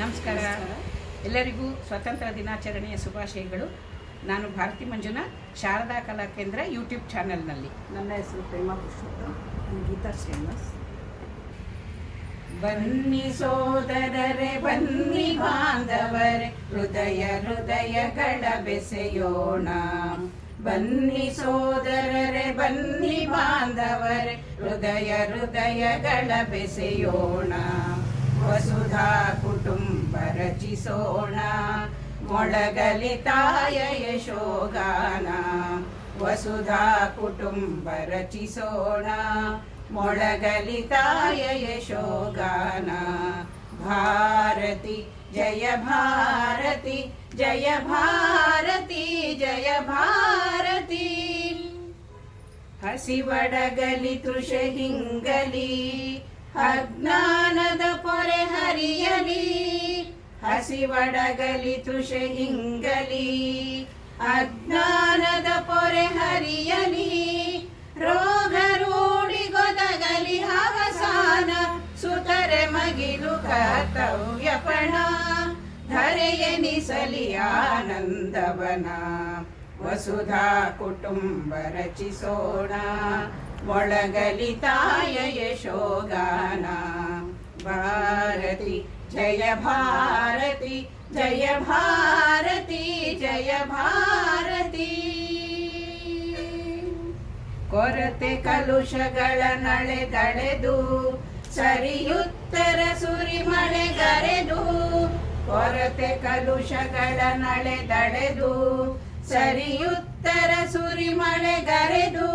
ನಮಸ್ಕಾರ. ಎಲ್ಲರಿಗೂ ಸ್ವಾತಂತ್ರ್ಯ ದಿನಾಚರಣೆಯ ಶುಭಾಶಯಗಳು. ನಾನು ಭಾರತಿ ಮಂಜುನಾಥ್ ಶಾರದಾ ಕಲಾ ಕೇಂದ್ರ ಯೂಟ್ಯೂಬ್ ಚಾನೆಲ್ನಲ್ಲಿ. ನನ್ನ ಹೆಸರು ಪ್ರೇಮ ಪುರುಷೋತ್ತಮ್ ನಾನು ಗೀತಾ ಶ್ರೀನಿವಾಸ್. ಬನ್ನಿ ಸೋದರರೆ ಬನ್ನಿ ಬಾಂಧವರೆ ಹೃದಯ ಹೃದಯಗಳ ಬೆಸೆಯೋಣ. ಬನ್ನಿ ಸೋದರರೆ ಬನ್ನಿ ಬಾಂಧವರೆ ಹೃದಯ ಹೃದಯಗಳ ಬೆಸೆಯೋಣ. ವಸುಧಾ ರಚಿಸೋಣ ಮೊಳಗಲಿ ತಾಯ ಯಶೋಗಾನ, ವಸುಧಾ ಕುಟುಂಬ ರಚಿಸೋಣ ಮೊಳಗಲಿ ತಾಯ ಯಶೋಗಾನ. ಭಾರತಿ, ಜಯ ಭಾರತಿ ಜಯ ಭಾರತಿ ಜಯ ಭಾರತಿ. ಹಸಿವಡಗಲಿ ತೃಷ ಹಿಂಗಲಿ, ಅಜ್ಞಾನದ ಪೊರೆ ಹರಿಯಲಿ. ಹಸಿವಡಗಲಿ ತೃಷೆ ಹಿಂಗಲಿ ಅಜ್ಞಾನದ ಪೊರೆ ಹರಿಯಲಿ. ರೋಗ ರೂಢಿಗೊದಗಲಿ ಅವಸಾನ ಸುತರೆ ಮಗಿಲು ಕರ್ತವ್ಯಪಣ ಧರೆಯನಿಸಲಿ ಆನಂದವನ, ವಸುಧಾ ಕುಟುಂಬ ರಚಿಸೋಣ. ಮೊಳಗಲಿ ತಾಯ ಯಶೋಗಾನ ಭಾರತಿ ಜಯ ಭಾರತಿ ಜಯ ಭಾರತಿ ಜಯ ಭಾರತಿ ಕೊರತೆ ಕಲುಷಗಳ ನಳೆಗಳೆದು ಸರಿಯುತ್ತರ ಸುರಿಮಳೆಗರೆದು ಕೊರತೆ ಕಲುಷಗಳ ನಳೆದಳೆದು ಸರಿಯುತ್ತರ ಸುರಿಮಳೆಗರೆದು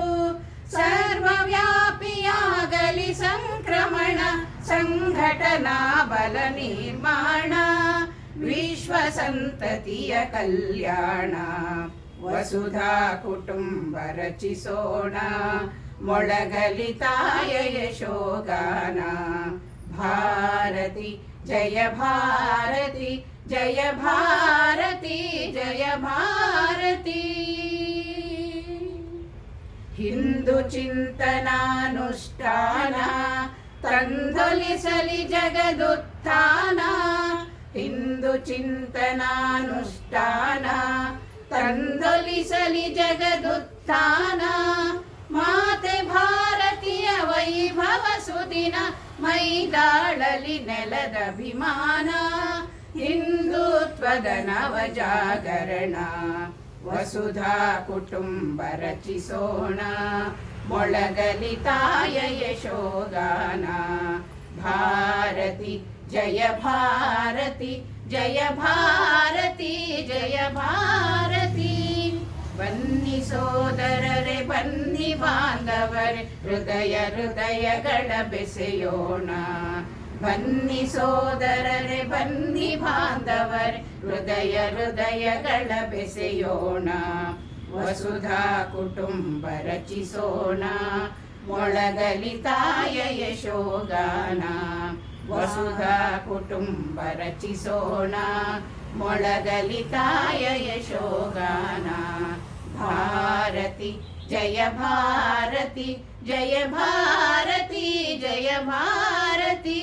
ಸರ್ವವ್ಯಾಪಿಯಾಗಲಿ ಸಂಕ್ರಮಣ सङ्घटना विश्वसन्ततिय कल्याण वसुधा कुटुम्बरचिसोण मोळगलिताय यशोगाना भारति जय भारति जय भारति जय भारति। हिन्दुचिन्तनानुष्ठाना ತಂದೊಲಿಸಲಿ ಜಗದುತ್ಥಾನ, ಹಿಂದು ಚಿಂತನಾನುಷ್ಠಾನ. ತಂದೊಲಿಸಲಿ ಜಗದುತ್ಥಾನ, ಮಾತೆ ಭಾರತೀಯ ವೈಭವ ಸುದಿನ, ಮೈದಾಳಲಿ ನೆಲದ ಅಭಿಮಾನ, ಹಿಂದುತ್ವದ ನವ ಜಾಗರಣ ವಸುಧಾ ಕುಟುಂಬ ರಚಿಸೋಣ. ಮೊಳಗಲಿ ತಾಯ ಯಶೋಗಾನ. ಭಾರತಿ, ಜಯ ಭಾರತಿ ಜಯ ಭಾರತಿ ಜಯ ಭಾರತಿ. ಬನ್ನಿ ಸೋದರರೆ, ಬನ್ನಿ ಬಾಂಧವರೆ, ಹೃದಯ ಹೃದಯಗಳ ಬೆಸೆಯೋಣ. ಬನ್ನಿ ಸೋದರರೆ, ಬನ್ನಿ ಬಾಂಧವರೆ, ಹೃದಯ ಹೃದಯಗಳ ಬೆಸೆಯೋಣ. ವಸುಧಾ ಕುಟುಂಬ ರಚಿಸೋಣ. ಮೊಳಗಲಿ ತಾಯ ಯಶೋಗಾನ. ವಸುಧಾ ಕುಟುಂಬ ರಚಿಸೋಣ. ಮೊಳಗಲಿ ತಾಯ ಯಶೋಗಾನ. ಭಾರತಿ ಜಯ ಭಾರತಿ ಜಯ ಭಾರತಿ ಜಯ ಭಾರತಿ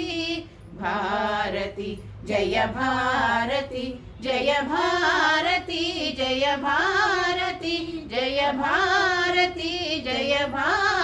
ಭಾರತಿ ಜಯ ಭಾರತಿ ಜಯ ಭಾರತಿ ಜಯ ಭಾರತಿ ಜಯ ಭಾರತಿ ಜಯ ಭಾರತಿ